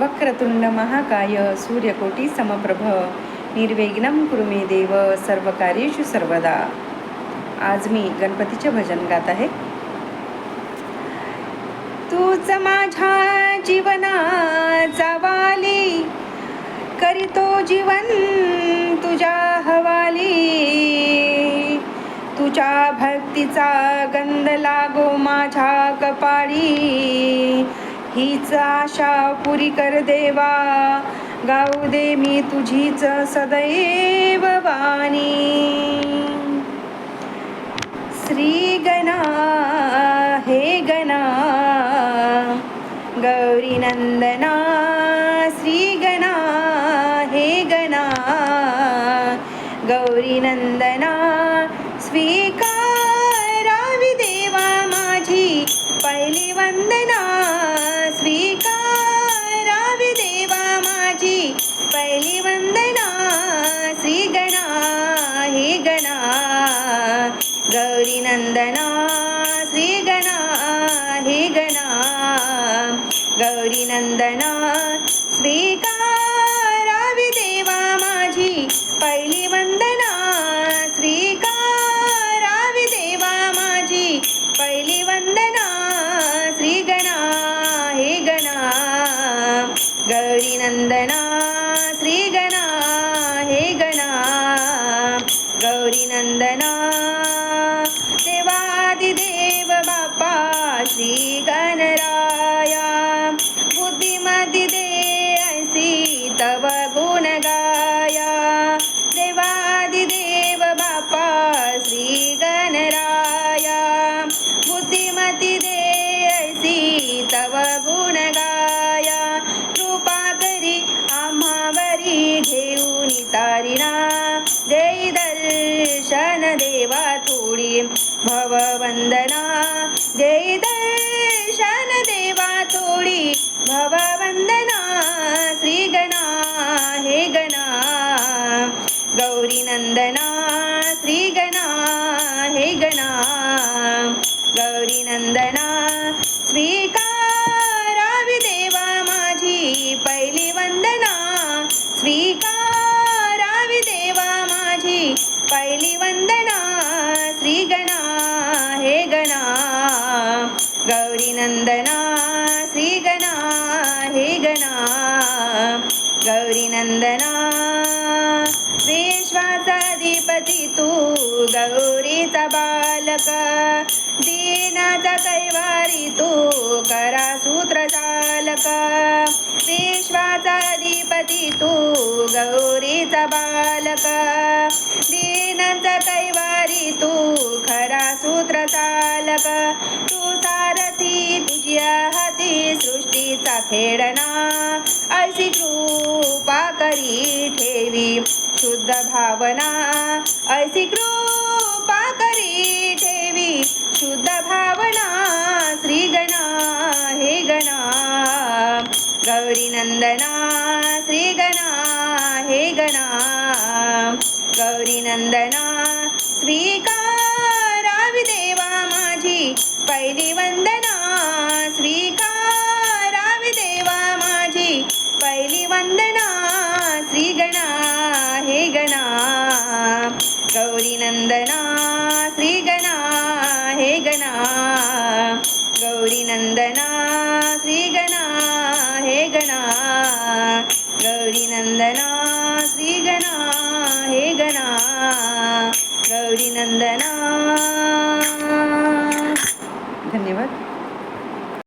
वक्रतुंड महाकाय सूर्यकोटी समप्रभ निर्विघ्नं कुरु देव सर्व कार्येषु सर्वदा। आज मी गणपतीचे भजन गात आहे. तूच माझ्या जीवनाचा वाली करीतो जीवन तुझ्या हवाली. तुझ्या भक्तीचा गंध लागो माझ्या कपाळी. हीच आशा पुरी कर देवा. गाऊ दे मी तुझीच सदैव वाणी. श्री गणा हे गणा. गौरी नंदना श्री गणा हे गणा. गौरी नंदना स्वीकार पहिली वंदना श्री गणा हे गणा गौरी नंदना श्री गणराया बुद्धिमती दे ऐसी तव गुण गाया देवादिदेव बाप्पा श्री गणराया बुद्धिमती दे ऐसी तव गुण गाया कृपा करी आम्हावरी घेऊन तारिणा देई दर्शन देवा थोडी भववंदना गणा हे गणा. गौरी नंदना श्री गणा हे गणा. गौरी नंदना विश्वासाधिपती तू गौरीचा बालक. कैवारी तू करा सूत्र चालका. विश्वाचा अधिपती तू गौरीचा बालक. दीनाचा कैवारी तू खरा सूत्र चालका. तू सारथी तुझ्या हाती सृष्टीचा खेळणा. अशी कृपा करी ठेवी शुद्ध भावना. ऐसी कृपा शुद्ध भावना श्री गणा हे गणा। गौरी नंदना श्री गणा हे गणा। गौरी नंदना स्वीकारावी देवा माझी पहिली वंदना स्वीकारावी नंदना श्री गणा हे गणा